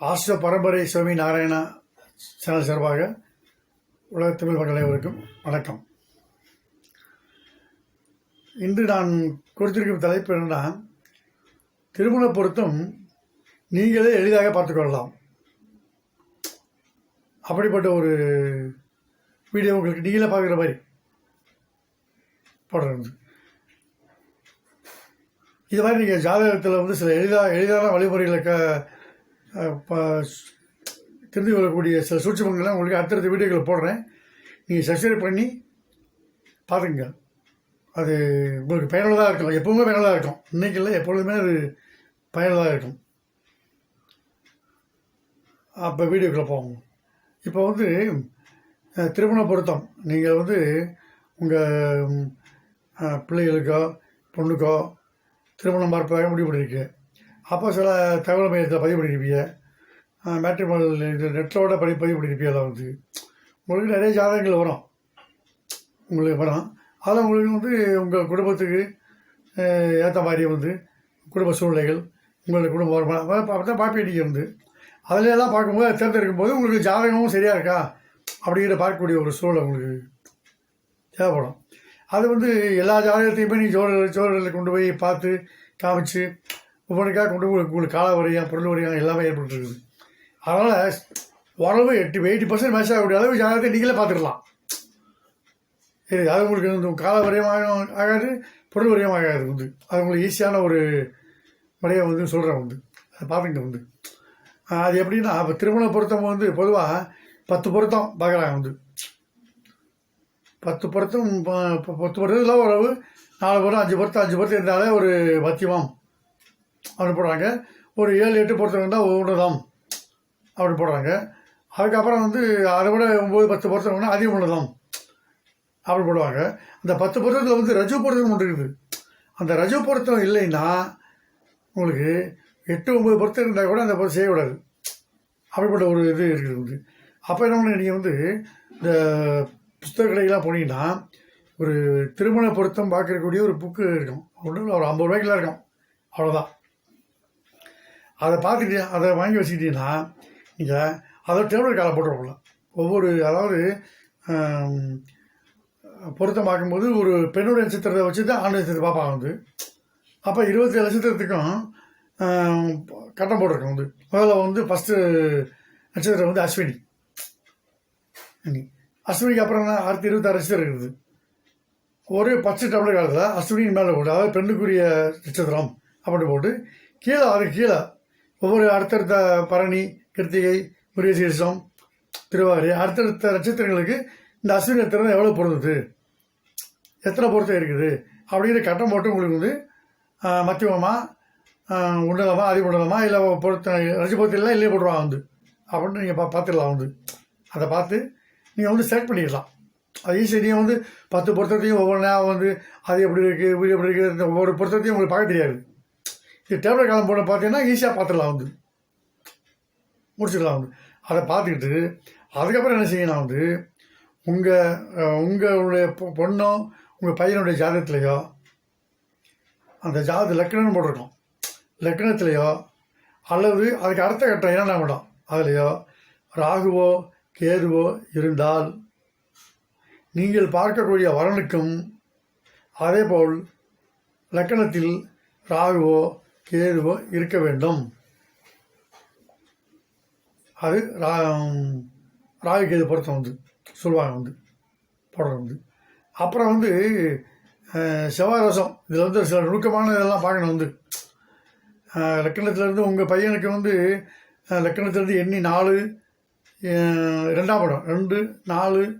ஆஷ்ட பரம்பரை சுவாமி நாராயணா சேனல் சார்பாக உலக தமிழ் மக்கள் அனைவருக்கும் வணக்கம். இன்று நான் கொடுத்திருக்கும் தலைப்பு என்னன்னா திருமண பொருத்தம் நீங்களே எளிதாக பார்த்துக்கொள்ளலாம் அப்படிப்பட்ட ஒரு வீடியோ உங்களுக்கு நீங்களே பார்க்குற மாதிரி போடுறது. இது மாதிரி நீங்கள் ஜாதகத்தில் வந்து சில எளிதாக எளிதான வழிமுறைகளை க தெரிந்து கொள்ளக்கூடிய சில சூட்சமங்கள்லாம் உங்களுக்கு அடுத்தடுத்த வீடியோக்களை போடுறேன். நீங்கள் சப்ஸ்கிரைப் பண்ணி பார்த்துங்க அது உங்களுக்கு பயனுள்ளதாக இருக்கும். எப்பவுமே பயனுள்ளதாக இருக்கும். இன்னைக்கு இல்லை எப்பொழுதுமே அது பயனுள்ளதாக இருக்கும். அப்போ வீடியோக்குள்ளே போவோம். இப்போ வந்து திருமண பொருத்தம். நீங்கள் வந்து உங்கள் பிள்ளைகளுக்கோ பொண்ணுக்கோ திருமணம் பார்ப்பதாக முடிவு பண்ணியிருக்கேன் அப்போ சில தகவல் மையத்தில் பதிவு பண்ணியிருப்பீங்க. மேட்ரிமல் இது நெட்டோட படி பதிவு பண்ணியிருப்பீங்க வந்து. உங்களுக்கு நிறைய ஜாதகங்கள் வரும். உங்களுக்கு வரும். அதில் உங்களுக்கு வந்து உங்கள் குடும்பத்துக்கு ஏற்ற மாதிரி வந்து குடும்ப சூழ்நிலைகள் உங்களுடைய குடும்ப வருமானம் அப்படி தான் பார்ப்பீங்க நீங்கள் வந்து. அதில் எல்லாம் பார்க்கும்போது அதை தேர்ந்தெடுக்கும் போது உங்களுக்கு ஜாதகமும் சரியாக இருக்கா? அப்படிங்கிற பார்க்கக்கூடிய ஒரு சூழல் உங்களுக்கு தேவைப்படும். அது வந்து எல்லா ஜாதகத்தையுமே நீ ஜோட சோழர்களை கொண்டு போய் பார்த்து காமிச்சு ஒவ்வொன்றுக்காக கொண்டு போய் உங்களுக்கு கால வரையும் பொருள் வரையும் எல்லாமே ஏற்பட்டுருக்குது. அதனால் ஓரளவு எட்டு எயிட்டி பர்சன்ட் மேட்ச் ஆகக்கூடிய அளவு ஜாதகத்தை நீங்களே பார்த்துக்கலாம். சரி அது உங்களுக்கு வந்து கால வரையும் ஆகாது பொருள் வரையும் ஆகாது வந்து அது உங்களுக்கு ஈஸியான ஒரு முறையை வந்து சொல்கிறேன் வந்து அதை பார்த்துக்கிட்டு வந்து அது எப்படின்னா இப்போ திருமண பொருத்தம் வந்து பொதுவாக பத்து பொருத்தம் பார்க்குறாங்க வந்து பத்து பொருத்தம் ப- பத்து பொருத்தத்தில் ஓரளவு நாலு பொருத்தம் அஞ்சு பொருத்தம் அஞ்சு பொருத்தம் இருந்தாலே ஒரு பத்தியமாம். அனுப்புகிறாங்க ஒரு ஏழு எட்டு பொருத்தம் இருந்தால் ஒன்றுதாம் அப்படி போடுறாங்க. அதுக்கப்புறம் வந்து அதை விட ஒம்பது பத்து பொருத்தம் வேணால் அதிகம் உள்ளதாம் அப்படி போடுவாங்க. அந்த பத்து பொருத்தத்தில் வந்து ரஜு பொருத்தம் ஒன்று இருக்குது. அந்த ரஜு பொருத்தம் இல்லைன்னா உங்களுக்கு எட்டு ஒம்பது பொருத்தம் இருந்தால் கூட அந்த பொருத்தம் செய்யக்கூடாது அப்படிப்பட்ட ஒரு இது இருக்குது வந்து. அப்போ என்ன நீங்கள் வந்து இந்த புஸ்தக கடைக்கெல்லாம் போனீங்கன்னா ஒரு திருமண பொருத்தம் பார்க்கக்கூடிய ஒரு புக்கு இருக்கும். ஒன்றும் ஒரு ஐம்பது ரூபாய்க்குலாம் இருக்கும். அவ்வளோதான் அதை பார்த்துட்டு அதை வாங்கி வச்சுக்கிட்டீங்கன்னா நீங்கள் அதை டேபிள் காலை போட்டுருக்கலாம் ஒவ்வொரு அதாவது பொருத்தமாக்கும்போது பொருத்தம் பார்க்கும்போது ஒரு பெண்ணுடைய நட்சத்திரத்தை வச்சு தான் ஆண் நட்சத்திரத்தை பார்ப்பாங்க வந்து. அப்போ இருபத்தி நட்சத்திரத்துக்கும் கட்டம் போட்டிருக்கோம் வந்து. முதல்ல வந்து ஃபஸ்ட்டு நட்சத்திரம் வந்து அஸ்வினி. அஸ்வினிக்கு அப்புறம் என்ன? அடுத்து இருபத்தாறு நட்சத்திரம் இருக்குது. ஒரு பச்சை டபுள் காலத்தில் அஸ்வினிக்கு மேலே போட்டு அதாவது பெண்ணுக்குரிய நட்சத்திரம் அப்படி போட்டு கீழே அதுக்கு கீழே ஒவ்வொரு அடுத்தடுத்த பரணி கிருத்திகை முருகசீரிசம் திருவாரி அடுத்தடுத்த நட்சத்திரங்களுக்கு இந்த அஸ்வினி நட்சத்திரம் எவ்வளோ பொருந்துது? எத்தனை பொருத்தம் இருக்குது? அப்படிங்கிற கட்டம் போட்டு உங்களுக்கு வந்து ஆஹ், மத்தியமமா உன்னதமா அதி உன்னதமா இல்லை பொருத்த ரஜபொருத்தம் இல்லையே போடுவாங்க வந்து. அப்படின்னு நீங்கள் பா பார்த்துடலாம் வந்து. அதை பார்த்து நீங்கள் வந்து செலக்ட் பண்ணிடலாம் அது ஈஸியாக நீங்கள் வந்து பத்து பொருத்தத்தையும் ஒவ்வொன்றா வந்து அது எப்படி இருக்குது இது எப்படி இருக்குது இந்த ஒவ்வொரு பொருத்தத்தையும் உங்களுக்கு பார்க்க தெரியாது. இது டேப்லெட் காலம் போட பார்த்தீங்கன்னா ஈஸியாக பார்த்துடலாம் வந்து. முடிச்சிடலாம் வந்து. அதை பார்த்துக்கிட்டு அதுக்கப்புறம் என்ன செய்யணும் வந்து உங்கள் உங்களுடைய பொ- பொண்ணோ உங்கள் பையனுடைய ஜாதகத்திலையோ அந்த ஜாத லக்கணம்னு போட்டிருக்கோம். லக்கணத்துலையோ அல்லது அதுக்கு அடுத்த கட்டம் என்னென்ன இடம் அதுலேயோ ராகுவோ கேதுவோ இருந்தால் நீங்கள் பார்க்கக்கூடிய வரனுக்கும் அதேபோல் லக்கணத்தில் ராகுவோ கேதுவோ இருக்க வேண்டும். அது ரா- ராகு கேது பொருத்தம் வந்து சொல்லுவாங்க வந்து படம் வந்து அப்புறம் வந்து செவ்வாய் ரசம் இதில் வந்து சில நுணுக்கமான இதெல்லாம் பார்க்கணும் வந்து லக்கணத்துலேருந்து உங்கள் பையனுக்கு வந்து லக்கணத்துலேருந்து எண்ணி நாலு ரெண்டாம் படம். ரெண்டு நாலு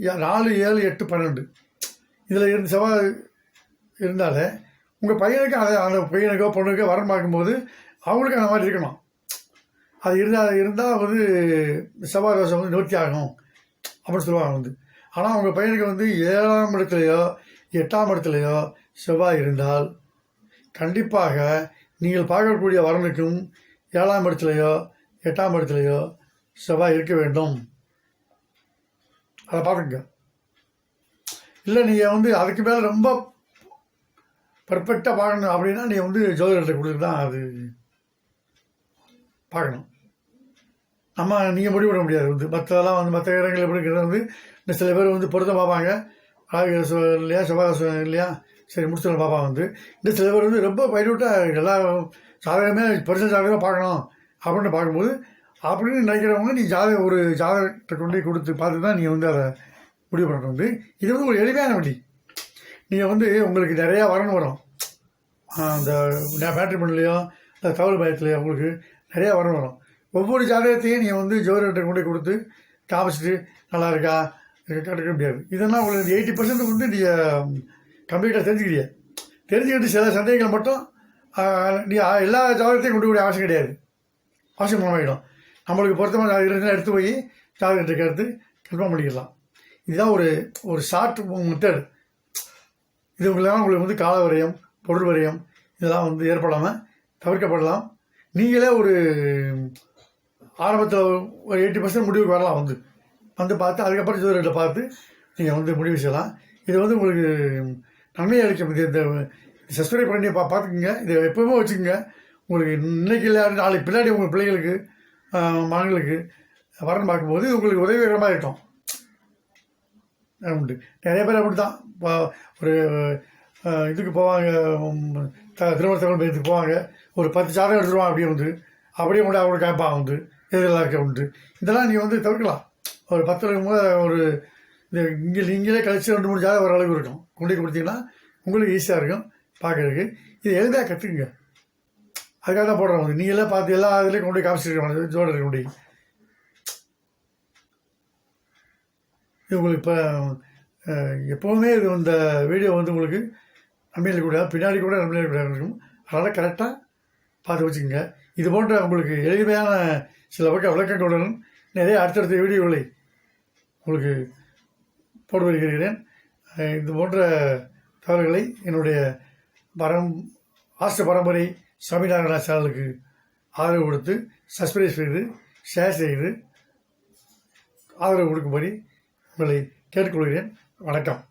நாலு ஏழு எட்டு பன்னெண்டு. இதில் இருந்து செவ்வாய் இருந்தாலே உங்கள் பையனுக்கு அதை அந்த பையனுக்கோ பொண்ணுக்கோ வரம் பார்க்கும்போது அவங்களுக்கு அந்த மாதிரி இருக்கணும். அது இருந்தால் இருந்தால் வந்து செவ்வாய் தோஷம் வந்து நிவர்த்தி ஆகும் அப்படின்னு சொல்லுவாங்க வந்து. ஆனால் உங்கள் பையனுக்கு வந்து ஏழாம் இடத்துலையோ எட்டாம் இடத்துலையோ செவ்வாய் இருந்தால் கண்டிப்பாக நீங்கள் பார்க்கக்கூடிய வரனுக்கும் ஏழாம் இடத்துலையோ எட்டாம் இடத்துலையோ செவ்வாய் இருக்க வேண்டும். அதை பார்த்துங்க இல்லை நீங்கள் வந்து அதுக்கு மேலே ரொம்ப பர்ஃபெக்டாக பார்க்கணும் அப்படின்னா நீ வந்து ஜோதிடத்தை கொடுத்து தான் அது. பார்க்கணும். நம்ம நீங்கள் முடிவு முடியாது. வந்து மற்றதெல்லாம் வந்து மற்ற இடங்கள் எப்படி வந்து இந்த சில பேர் வந்து பொருத்தம் பார்ப்பாங்க. ராகு இல்லையா செவ்வாய் இல்லையா சரி முடிச்சுட்டு பாப்பா வந்து. இந்த சில பேர் வந்து ரொம்ப பயிர்விட்டாக எல்லா ஜாதகமே பரிசு ஜாதகமாக பார்க்கணும் அப்படின்னு பார்க்கும்போது அப்படின்னு நினைக்கிறவங்க நீ ஜாதகம் ஒரு ஜாதகத்தை கொண்டு போய் கொடுத்து பார்த்து தான் நீங்கள் வந்து அதை முடிவு பண்ணணும் வந்து. இது வந்து ஒரு எளிமையான வழி. நீங்கள் வந்து உங்களுக்கு நிறையா வரணும் வரும். அந்த பேட்டரி பண்ணலையோ இந்த தகவல் பயத்துலையோ உங்களுக்கு நிறையா வரணும் வரும். ஒவ்வொரு ஜாதகத்தையும் நீங்கள் வந்து ஜோதிடர்கிட்ட கொண்டு கொடுத்து காமிச்சிட்டு நல்லா இருக்கா கட்டுக்க முடியாது. இதெல்லாம் உங்களுக்கு எயிட்டி பர்சன்ட் வந்து நீங்கள் கம்ப்ளீட்டாக தெரிஞ்சுக்கிறீங்க. தெரிஞ்சுக்கிட்டு சில சந்தேகங்கள் மட்டும் நீ எல்லா ஜாதகத்தையும் கொண்டு கூடிய அவசியம் கிடையாது. அவசியம் மூலமாகிடும் நம்மளுக்கு பொருத்தமாக ஜாதகம் இருந்தால் எடுத்து போய் ஜாதகத்தை கேட்டு கன்ஃபார்ம் பண்ணிக்கலாம். இதுதான் ஒரு ஒரு ஷார்ட் மெத்தட் இது உங்களால் உங்களுக்கு வந்து கால விரயம் பொருள் விரயம் இதெல்லாம் வந்து ஏற்படாமல் தவிர்க்கப்படலாம். நீங்களே ஒரு ஆரம்பத்தில் ஒரு எயிட்டி பர்சன்ட் முடிவுக்கு வரலாம் வந்து. வந்து பார்த்து அதுக்கப்புறம் ஜோதிடத்தை பார்த்து நீங்கள் வந்து முடிவு செய்யலாம். இது வந்து உங்களுக்கு நன்மையை அளிக்கும். இது இந்த சப்ஸ்கிரைப் பண்ணி பா பார்த்துக்குங்க. இதை எப்பவுமே வச்சுக்கோங்க. உங்களுக்கு இன்னைக்கு இல்லை நாளைக்கு பின்னாடி உங்கள் பிள்ளைகளுக்கு ஆஹ், மகன்களுக்கு வரணும் பார்க்கும்போது உங்களுக்கு உதவிகரமாக இருக்கும் உண்டு. நிறைய பேர் அப்படி தான் ஒரு இதுக்கு போவாங்க உம், த- போவாங்க. ஒரு பத்து சாதகம் எடுத்துருவான் அப்படியே வந்து அப்படியே கொண்டு அவங்க கேட்பான் வந்து இதெல்லாம் இருக்க உண்டு. இதெல்லாம் நீங்கள் வந்து தவிர்க்கலாம். ஒரு பத்து இருக்கும்போது ஒரு இந்த இங்கே நீங்களே கழிச்சு ரெண்டு மூணு ஜாதகம் ஓரளவுக்கு இருக்கும். கொண்டு கொடுத்தீங்கன்னா உங்களுக்கு ஈஸியாக இருக்கும் பார்க்குறதுக்கு. இது எளிதாக கற்றுக்குங்க அதுக்காக தான் போடுறோம். நீங்களே பார்த்து எல்லா இதுலேயும் கொண்டு போய் காமிச்சிருக்கோம் ஜோடர் கொண்டு போய். உங்களுக்கு இப்போ எப்போவுமே இது இந்த வீடியோ வந்து உங்களுக்கு நம்பியில் கூட பின்னாடி கூட நம்பியில் கூட இருக்கும். அதனால் கரெக்டாக பார்த்து வச்சுக்கோங்க. இது போன்ற உங்களுக்கு எளிமையான சில பக்க விளக்கங்களுடன் நிறைய அடுத்தடுத்த வீடியோகளை உங்களுக்கு போட்டு வருகிறேன். இது போன்ற தகவல்களை என்னுடைய பரம் ஆஸ்ட பரம்பரை சுவாமிநாராயண சேனலுக்கு ஆதரவு கொடுத்து சப்ஸ்கிரைப் செய்து ஷேர் செய்து ஆதரவு கொடுக்கும்படி உங்களை கேட்டுக்கொள்கிறேன். வணக்கம்.